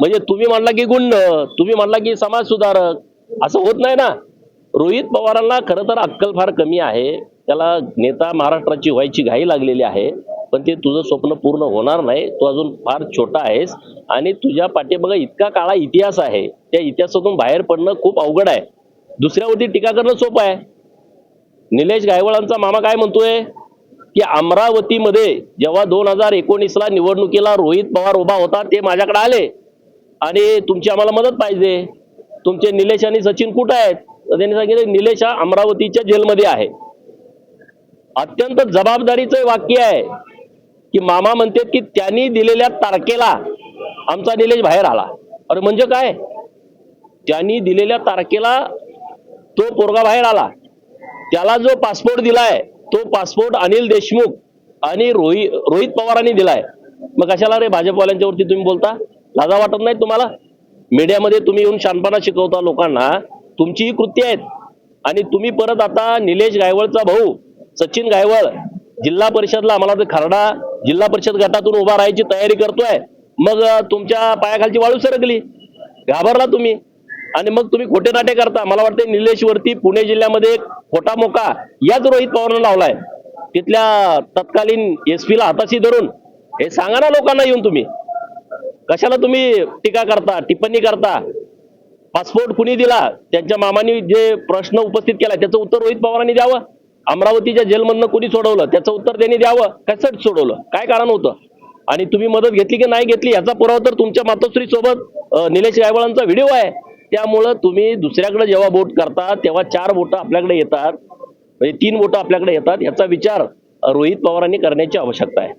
म्हणजे तुम्ही म्हणला की गुंड तुम्ही म्हणला की समाज सुधारक असं होत नाही ना. रोहित पवारांना खरं तर अक्कल फार कमी आहे. त्याला नेता महाराष्ट्राची व्हायची घाई लागलेली आहे. पण ते तुझं स्वप्न पूर्ण होणार नाही. तू अजून फार छोटा आहेस. आणि तुझ्या पाठीमागं इतका काळा इतिहास आहे. त्या इतिहासातून बाहेर पडणं खूप अवघड आहे. दुसऱ्यावरती टीका करणं सोपं आहे. निलेश गायवळांचा मामा काय म्हणतोय? की अमरावतीमध्ये जेव्हा दोन हजार एकोणीसला निवडणुकीला रोहित पवार उभा होता ते माझ्याकडे आले. आणि तुमची आम्हाला मदत पाहिजे. तुमचे निलेश आणि सचिन कुठं आहेत? तर त्यांनी सांगितलं निलेश हा अमरावतीच्या जेलमध्ये आहे. अत्यंत जबाबदारीचं वाक्य आहे की मामा म्हणतात की त्यांनी दिलेल्या तारखेला आमचा निलेश बाहेर आला. अरे म्हणजे काय? त्यांनी दिलेल्या तारखेला तो पोरगा बाहेर आला. त्याला जो पासपोर्ट दिलाय तो पासपोर्ट अनिल देशमुख आणि रोहित रोहित पवारांनी दिलाय. मग कशाला रे भाजपवाल्यांच्यावरती तुम्ही बोलता? लाजा वाटत नाही तुम्हाला? मीडियामध्ये तुम्ही येऊन शानपणा शिकवता लोकांना. तुमची ही कृती आहेत. आणि तुम्ही परत आता निलेश गायवळचा भाऊ सचिन गायवळ जिल्हा परिषदला आम्हाला खरडा जिल्हा परिषद गटातून उभा राहायची तयारी करतोय. मग तुमच्या पायाखालची वाळू सरकली. घाबरला तुम्ही. आणि मग तुम्ही खोटे नाटे करता. मला वाटते निलेश वरती पुणे जिल्ह्यामध्ये एक खोटा मोका याच रोहित पवारनं लावलाय. तिथल्या तत्कालीन एस ला हाताशी धरून. हे सांगा ना लोकांना येऊन तुम्ही. कशाला तुम्ही टीका करता टिप्पणी करता? पासपोर्ट कुणी दिला? त्यांच्या मामानी जे प्रश्न उपस्थित केला त्याचं उत्तर रोहित पवारांनी द्यावं? अमरावतीच्या जेलमधनं कुणी सोडवलं त्याचं उत्तर त्यांनी द्यावं? कसं सोडवलं? काय कारण होतं? आणि तुम्ही मदत घेतली की नाही घेतली याचा पुरावा तर तुमच्या मातोश्री सोबत निलेश गायवळांचा व्हिडिओ आहे. त्यामुळं तुम्ही दुसऱ्याकडे जेव्हा वोट करता तेव्हा चार वोटं आपल्याकडे येतात. म्हणजे तीन वोटं आपल्याकडे येतात. याचा विचार रोहित पवारांनी करण्याची आवश्यकता आहे.